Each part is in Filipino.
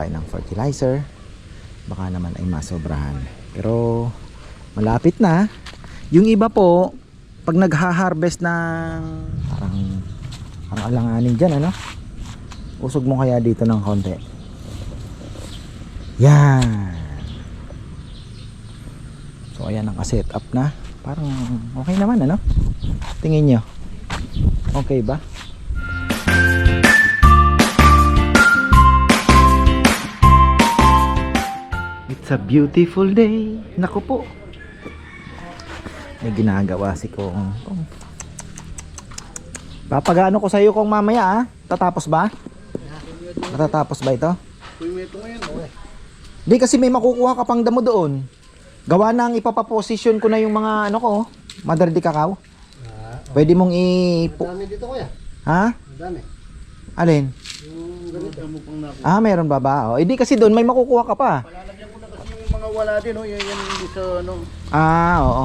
tayo ng fertilizer. Baka naman ay masobrahan. Pero malapit na. Yung iba po pag nagha-harvest ng parang parang alanganin dyan ano? Usog mo kaya dito ng konti. Yan. So ayan naka-set up na. Parang okay naman ano? Tingin nyo. Okay ba It's a beautiful day. Naku po. May ginagawa si Kong. Kong. Papagano ko sa iyo kung mamaya ah. Tatapos ba? Matatapos ba ito? Di kasi may makukuha ka pang damo doon. Gawa na ang ipapaposisyon ko na yung mga ano ko. Mother de cacao. Pwede mong i... Dami dito kuya. Ha? Dami. Alin? Yung ganito. Ah, meron ba ba? O, hindi kasi doon may makukuha ka pa. Palalagyan ko na kasi yung mga wala din, oh. Yan, yan sa ano. Ah, oo.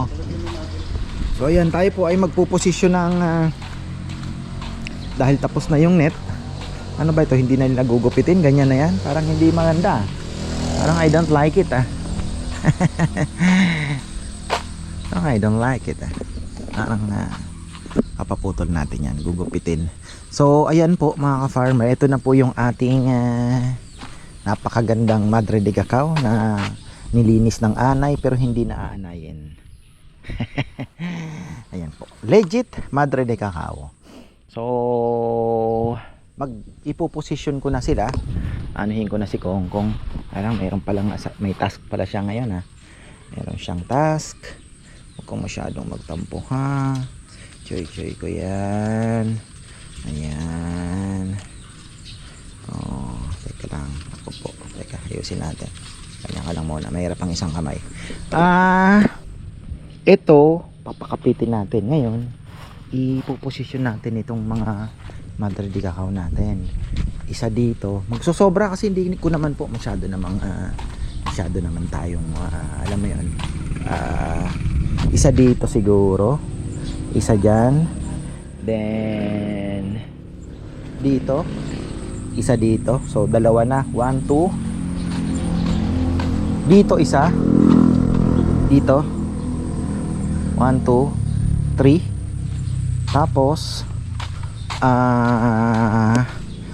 So ayan, tayo po ay magpuposisyon ng ah, dahil tapos na yung net. Ano ba ito? Hindi na nila. Ganyan na yan. Parang hindi maganda. Parang I don't like it ah. Parang I don't like it ah. Parang ah, kapaputol natin yan. Gugupitin. So ayan po mga ka-farmer. Ito na po yung ating ah, napakagandang Madre de Cacao na nilinis ng anay pero hindi na aanayin. Ayan po. Legit Madre de Cacao. So, mag ipoposition ko na sila. Anuhin ko na si Kong Kong. Parang mayroon palang may task pala siya ngayon ha. Meron siyang task. Huwag kong masyadong magtampo ha. Choy choy ko yan. Ayan. Oh, teka lang. Ako po. Teka, ayusin natin. Kanya ka lang muna. Mahirap ang isang kamay. Ah, ito, papakapitin natin. Ngayon, ipoposisyon natin itong mga Madre de Cacao natin. Isa dito. Magsosobra kasi hindi ko naman po masyado namang ah, masyado naman tayong ah, alam mo yun. ah, isa dito siguro. Isa dyan. Then, dito. Isa dito. So, dalawa na. One, two. Dito isa. Dito. 1, 2, 3. Tapos, ah,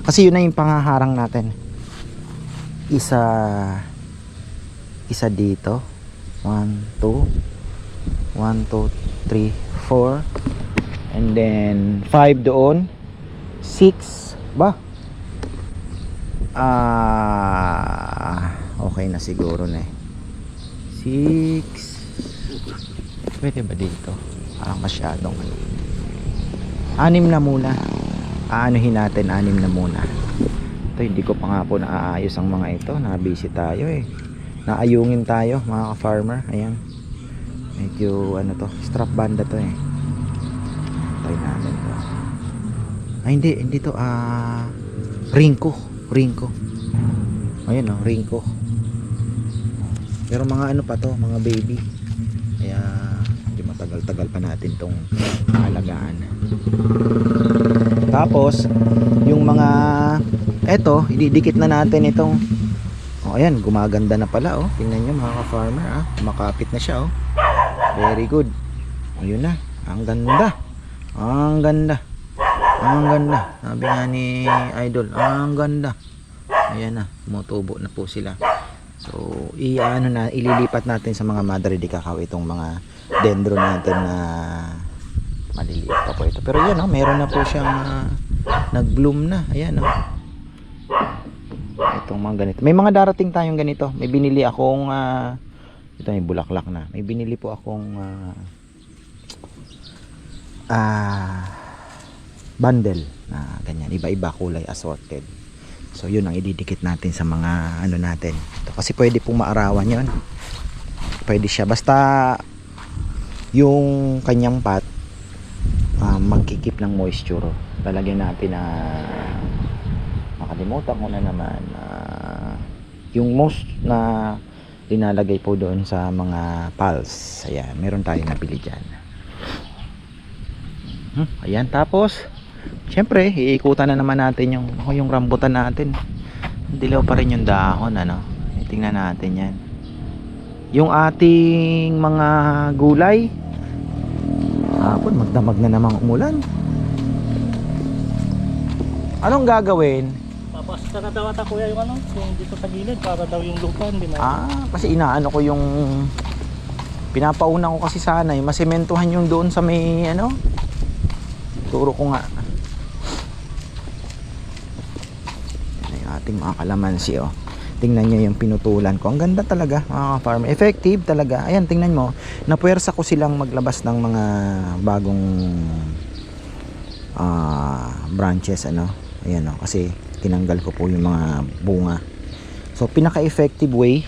kasi yun na yung pangaharang natin. Isa, isa dito. 1, 2, 1, 2, 3, 4. And then, 5 doon. 6, ba? Ah, okay na siguro na eh. 6, Pwede ba dito? Parang masyadong ano. Anim na muna. Aanuhin natin, anim na muna. Ito, hindi ko pa nga po naaayos ang mga ito. Nabisi tayo eh. Naayungin tayo, mga ka-farmer. Ayan. Medyo, ano to, strap banda to eh. Try natin to. Ay, hindi, hindi to, ah, ringko. Ringko. Ayan oh, ringko. Pero mga ano pa to, mga baby. Kaya medyo matagal-tagal pa natin tong alagaan. Tapos yung mga eto, ididikit na natin itong Oh, ayan, gumaganda na pala oh. Tingnan niyo mga ka-farmer ah. Makapit na siya oh. Very good. Ayun na. Ang ganda. Ang ganda. Ang ganda. Sabi nga ni Idol, ang ganda. Ayan na, tumutubo na po sila. So, iano na, ililipat natin sa mga Madre de Cacao itong mga dendro natin na maliliit pa po ito. Pero yan, oh, meron na po siyang ah, nag-bloom na. Ayan, oh. Itong mga ganito. May mga darating tayong ganito. May binili akong ah, ito may bulaklak na. May binili po akong ah, ah bundle na ganyan. Iba-iba kulay assorted. So yun ang ididikit natin sa mga ano natin. Ito, kasi pwede pong maarawan yun. Pwede siya. Basta yung kanyang pot ah, magkikip ng moisture. Lalagyan natin na makalimutan ko na naman ah, yung most na linalagay po doon sa mga pals. Ayan, meron tayong nabili dyan. Hmm, ayan, tapos Siyempre, iikutan na naman natin yung, oh, yung rambutan natin. Dilaw pa rin yung dahon, ano? Tingnan natin yan. Yung ating mga gulay. Hapon, magdamag na namang umulan. Anong gagawin? Papasta na daw ata kuya yung ano, yung dito sa gilid para daw yung lupa hindi na. Ah, kasi inaano ko yung pinapauna ko kasi sana eh, masimentuhan yung doon sa may ano. Turo ko nga. Yan yung ating mga kalamansi oh. Tingnan nyo yung pinutulan ko. Ang ganda talaga mga farm. Effective talaga. Ayan, tingnan mo. Napuwersa ko silang maglabas ng mga bagong ah, branches ano. Ayan oh. Kasi tinanggal ko po yung mga bunga. So pinaka-effective way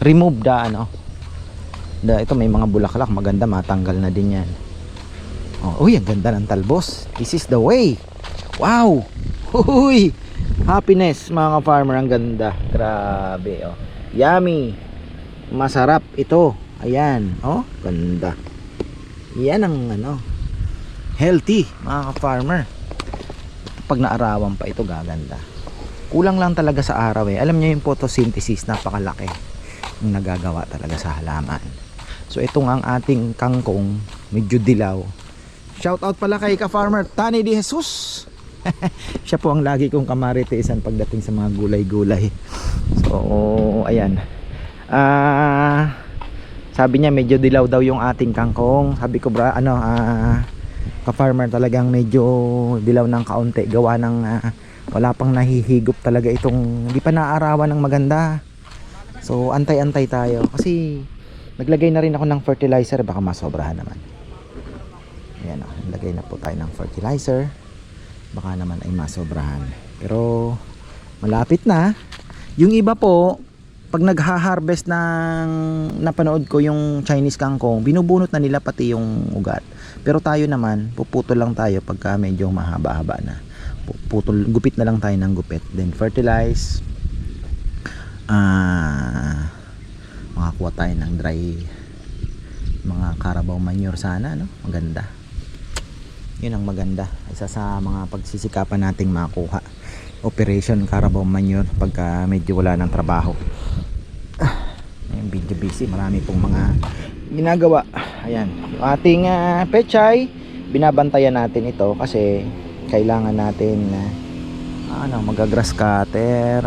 remove the ano. The, ito may mga bulaklak, maganda matanggal na din 'yan. Oh, uy, ang ganda ng talbos. This is the way. Wow. Uy. Happiness mga farmer ang ganda. Grabe oh. Yummy. Masarap ito. Ayan, oh, ganda. Yan ang ano healthy mga farmer pag naarawan pa ito gaganda kulang lang talaga sa araw eh alam niyo yung photosynthesis napakalaki yung nagagawa talaga sa halaman so ito nga ang ating kangkong medyo dilaw shout out pala kay ka farmer Tani Di Jesus siya po ang lagi kong kamaritisan pagdating sa mga gulay-gulay. So ayan. Ah sabi niya medyo dilaw daw yung ating kangkong. Sabi ko bra ano ah ka-farmer talagang medyo dilaw ng kaunti. Gawa ng ah, wala pang nahihigop talaga itong hindi pa naaarawan ng maganda. So antay-antay tayo. Kasi naglagay na rin ako ng fertilizer. Baka masobrahan naman. Ayan o naglagay na po tayo ng fertilizer baka naman ay masobrahan pero malapit na yung iba po pag nagha-harvest ng napanood ko yung Chinese kangkong, binubunot na nila pati yung ugat. Pero tayo naman, puputol lang tayo pagka medyo mahaba-haba na. Pu- Putol, gupit na lang tayo ng gupit. Then fertilize. Ah, makakuha tayo ng dry mga carabao manure sana, no? Maganda. Yun ang maganda. Isa sa mga pagsisikapan nating makuha. Operation Carabao Manure pagka medyo wala ng trabaho. Ayan, video busy. Marami pong mga ginagawa. Ayan. Ating ah, pechay, binabantayan natin ito kasi kailangan natin na ano, magagrass cutter.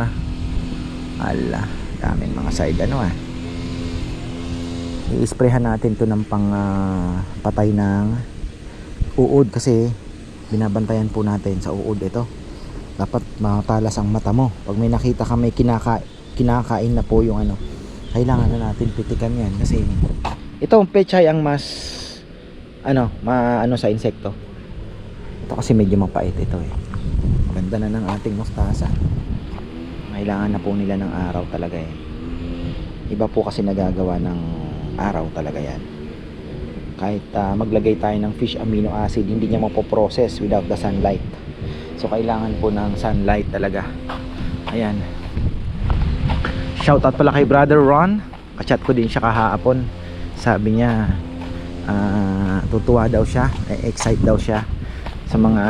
Ala, daming mga side ano ah. I-sprayhan natin to ng pang ah, patay ng uod kasi binabantayan po natin sa uod ito. Dapat matalas ang mata mo. Pag may nakita ka may kinaka kinakain na po yung ano, kailangan na natin pitikan yan kasi ito ang pechay ang mas ano, maano sa insekto. Ito kasi medyo mapait ito eh. Maganda na ng ating mustasa. Kailangan na po nila ng araw talaga eh. Iba po kasi nagagawa ng araw talaga yan. Kahit ah, maglagay tayo ng fish amino acid, hindi niya mapoprocess without the sunlight. So kailangan po ng sunlight talaga. Ayan. Shoutout pala kay Brother Ron. Kachat ko din siya kahapon. Sabi niya ah, tutuwa daw siya, eh, excite daw siya sa mga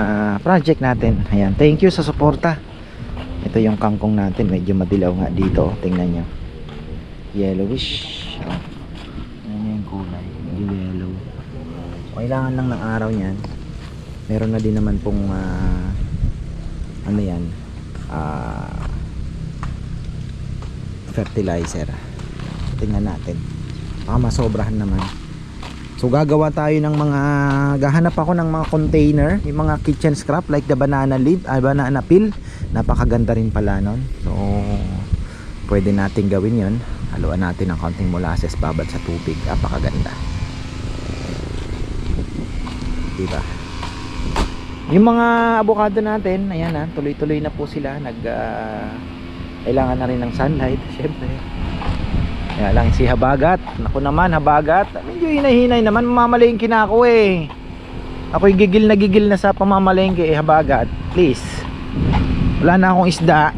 project natin. Ayan, thank you sa suporta. Ito yung kangkong natin, medyo madilaw nga dito. Tingnan nyo. Yellowish. Oh. Kailangan lang ng araw niyan. Meron na din naman pong ah, ano yan, ah, fertilizer. Tingnan natin. Baka masobrahan naman. So gagawa tayo ng mga gahanap ako ng mga container, yung mga kitchen scrap like the banana leaf, ay banana peel. Napakaganda rin pala nun. So pwede nating gawin 'yon. Haluan natin ng konting molasses babad sa tubig. Napakaganda. Diba? Yung mga avocado natin, ayan na, tuloy-tuloy na po sila. Nag ah, kailangan na rin ng sunlight, syempre. Kaya lang si Habagat. Naku naman, Habagat. Medyo hinahinay naman. Mamamalengke na ako eh. Ako'y gigil na gigil na sa pamamalengke eh, Habagat. Please. Wala na akong isda.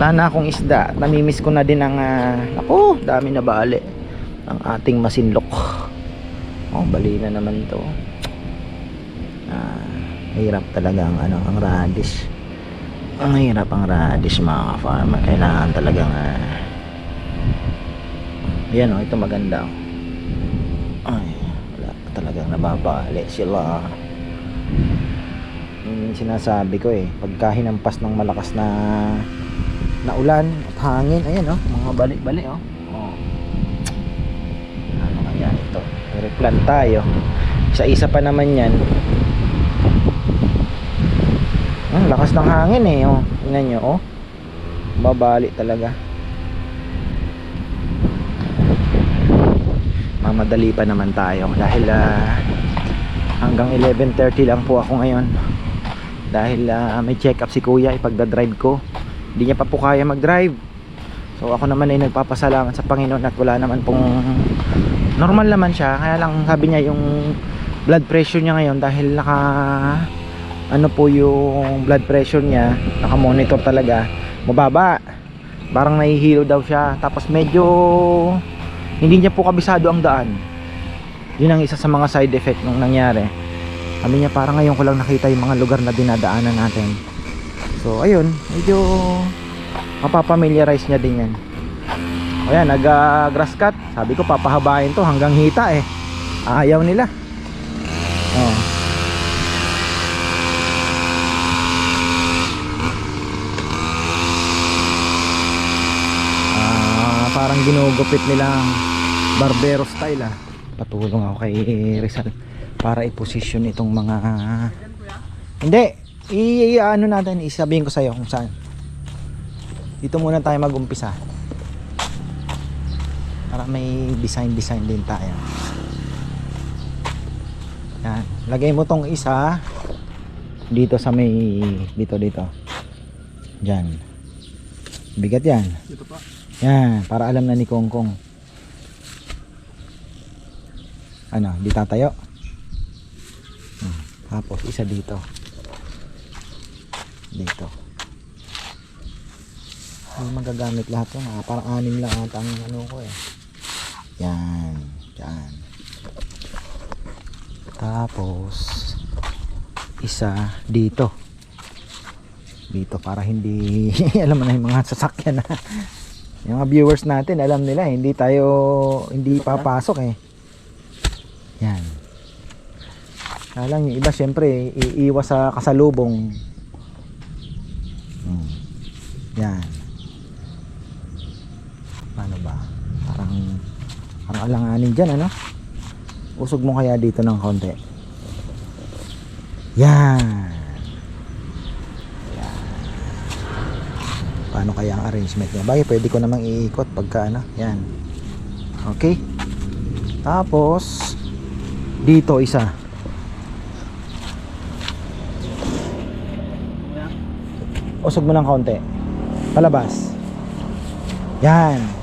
Wala na akong isda. Namimiss ko na din ang... Uh, ako, dami na bali. Ang ating masinlok. Oh, bali na naman to. Ah, hirap talaga ang ano, ang radish. Ang hirap ang radish mga farmer. Kailangan talagang ah, yan o, ito maganda oh. Ay, wala talagang nababali sila. Yung sinasabi ko eh, pagka hinampas ng malakas na na ulan at hangin, ayan oh, mga bali-bali oh. oh. Ito? Replant tayo. Isa-isa pa naman yan. Ang lakas ng hangin eh, oh. Tingnan nyo, oh. Babali talaga. Mamadali pa naman tayo dahil ah, hanggang 11.30 lang po ako ngayon. Dahil ah, may check up si kuya ipagda-drive ko. Hindi niya pa po kaya mag-drive. So ako naman ay nagpapasalamat sa Panginoon at wala naman pong normal naman siya. Kaya lang sabi niya yung blood pressure niya ngayon dahil naka ano po yung blood pressure niya naka-monitor talaga. Mababa. Parang nahihilo daw siya. Tapos medyo hindi niya po kabisado ang daan. Yun ang isa sa mga side effect nung nangyari. Sabi niya parang ngayon ko lang nakita yung mga lugar na dinadaanan natin. So ayun. Medyo mapapamiliarize niya din yan o yan nag uh, cut sabi ko papahabain to hanggang hita eh ayaw nila oh Ah, parang ginugupit nilang barbero style ah. Patulong ako kay Rizal para i-position itong mga Hindi, i, i- ano natin, isabihin ko sa iyo kung saan. Dito muna tayo mag-umpisa. May design design din tayo. Yan, lagay mo tong isa dito sa may dito dito. Diyan. Bigat yan. Dito pa. Yan, para alam na ni Kongkong. Ano, di tatayo? Hmm. Tapos isa dito. Dito. Hindi magagamit lahat yan. ah. Parang anim lang ata ang ano ko eh. Yan. Yan. Tapos isa dito. Dito para hindi alam na yung mga sasakyan na yung mga viewers natin alam nila hindi tayo hindi papasok eh yan kaya lang yung iba syempre iiwas sa kasalubong hmm. yan paano ba parang parang alanganin dyan ano? Usog mo kaya dito ng konti. Yan. Paano kaya ang arrangement niya? Bagay pwede ko namang iikot pagka ano? Yan. Okay. Tapos dito isa. Usog mo ng konti. Palabas. Yan Yan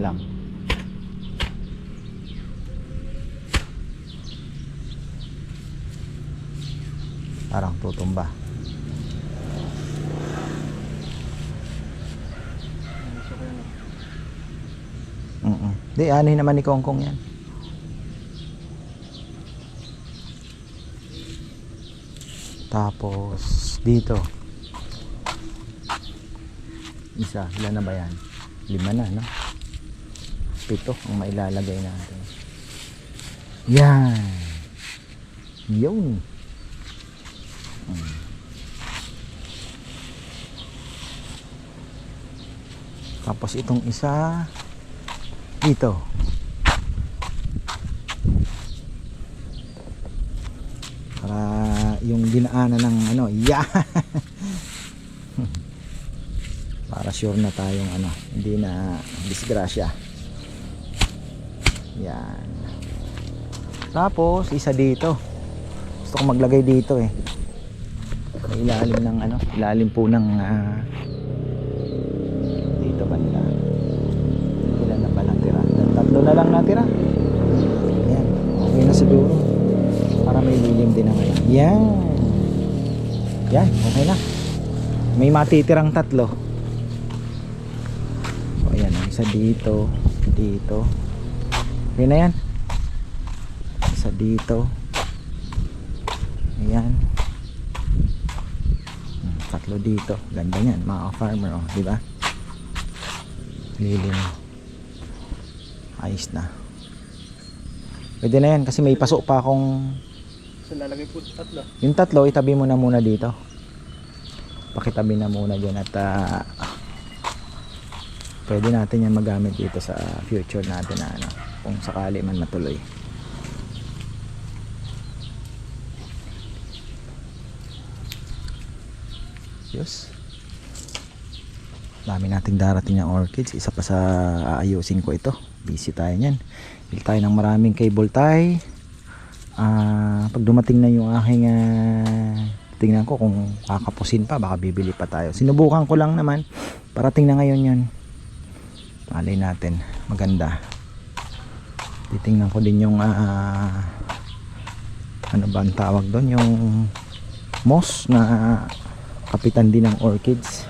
lang parang tutumba Mm Di, anoy naman ni Kongkong yan. Tapos, dito. Isa, ilan na ba yan? Lima na, no? Pito ang mailalagay natin. Yan. Yun. Tapos itong isa dito. Para yung dinaanan ng ano, yeah. Para sure na tayong ano, hindi na disgrasya. Yan. Tapos isa dito. Gusto ko maglagay dito eh. Ilalim ng ano, ilalim po ng ah, dito banda. Ilan na ba natira? Tatlo na lang natira. Yan. Okay na siguro. Para may lilim din ano. Yan. Yan. Okay na. May matitirang tatlo. So, ayan. Isa dito. Dito. Okay na yan. Isa dito. Ayan. Hmm, Tatlo dito. Ganda niyan, mga farmer, oh, di ba? Lilim. Ayos na. Pwede na yan kasi may pasok pa akong So lalagay po tatlo. yung tatlo itabi mo na muna dito. Pakitabi na muna diyan at ah, pwede natin yan magamit dito sa future natin na ano kung sakali man matuloy. Yes. Dami nating darating ng orchids. Isa pa sa aayusin ko ito. Busy tayo niyan. Bili tayo ng maraming cable tie. Ah, pag dumating na yung aking ah, tingnan ko kung kakapusin pa baka bibili pa tayo sinubukan ko lang naman parating na ngayon yun malay natin maganda titingnan ko din yung ah, ano ba ang tawag doon yung moss na kapitan din ng orchids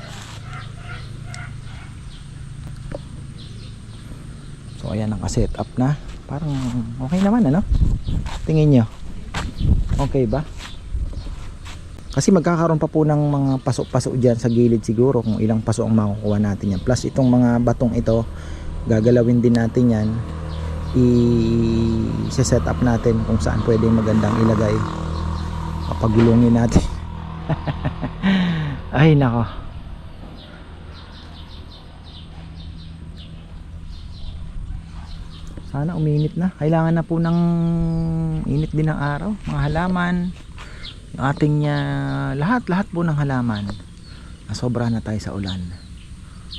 ayan naka-set up na. Parang okay naman ano? Tingin nyo? Okay ba? Kasi magkakaroon pa po ng mga pasok-pasok dyan sa gilid siguro kung ilang pasok ang makukuha natin yan. Plus itong mga batong ito gagalawin din natin yan. I-set up natin kung saan pwede magandang ilagay. Papagulungin natin. Ay nako sana uminit na. Kailangan na po ng init din ng araw. Mga halaman. Yung ating ah, lahat lahat po ng halaman. Nasobra na tayo sa ulan.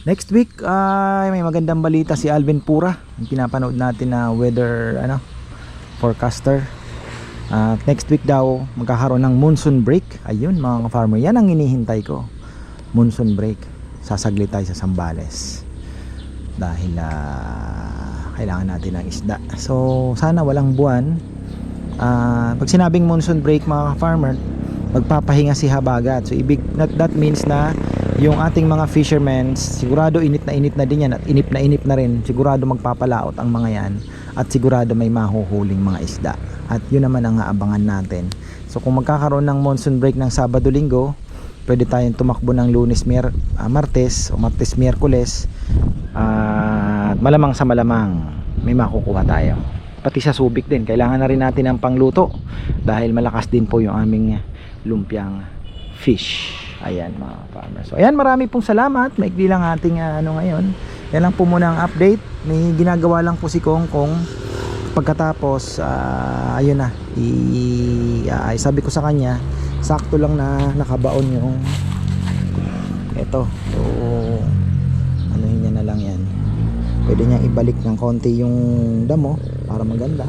Next week ay may magandang balita si Alvin Pura. Yung pinapanood natin na weather ano forecaster. At next week daw magkakaroon ng monsoon break. Ayun mga farmer yan ang hinihintay ko. Monsoon break. Sasaglit tayo sa Sambales. Dahil ah, kailangan natin ng isda. So sana walang buwan Ah, pag sinabing monsoon break mga farmer magpapahinga si habagat. So ibig that, that means na yung ating mga fishermen sigurado init na init na din yan at inip na inip na rin. Sigurado magpapalaot ang mga yan at sigurado may mahuhuling mga isda. At yun naman ang aabangan natin. So kung magkakaroon ng monsoon break ng Sabado Linggo pwede tayong tumakbo ng Lunes, Mier, ah, Martes o Martes, Miyerkules at malamang sa malamang may makukuha tayo. Pati sa subik din kailangan na rin natin ng pangluto dahil malakas din po yung aming lumpiang fish. Ayan mga farmers. So ayan marami pong salamat. Maikli lang ating ah, ano ngayon. Yan lang po muna ang update. May ginagawa lang po si Kong Kong. Pagkatapos ah, ayun na. I, ah, sabi ko sa kanya sakto lang na nakabaon yung ito so anuhin niya na lang yan pwede niyang ibalik ng konti yung damo para maganda.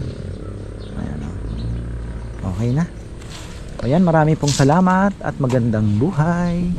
Ayan o. okay na. O marami pong salamat at magandang buhay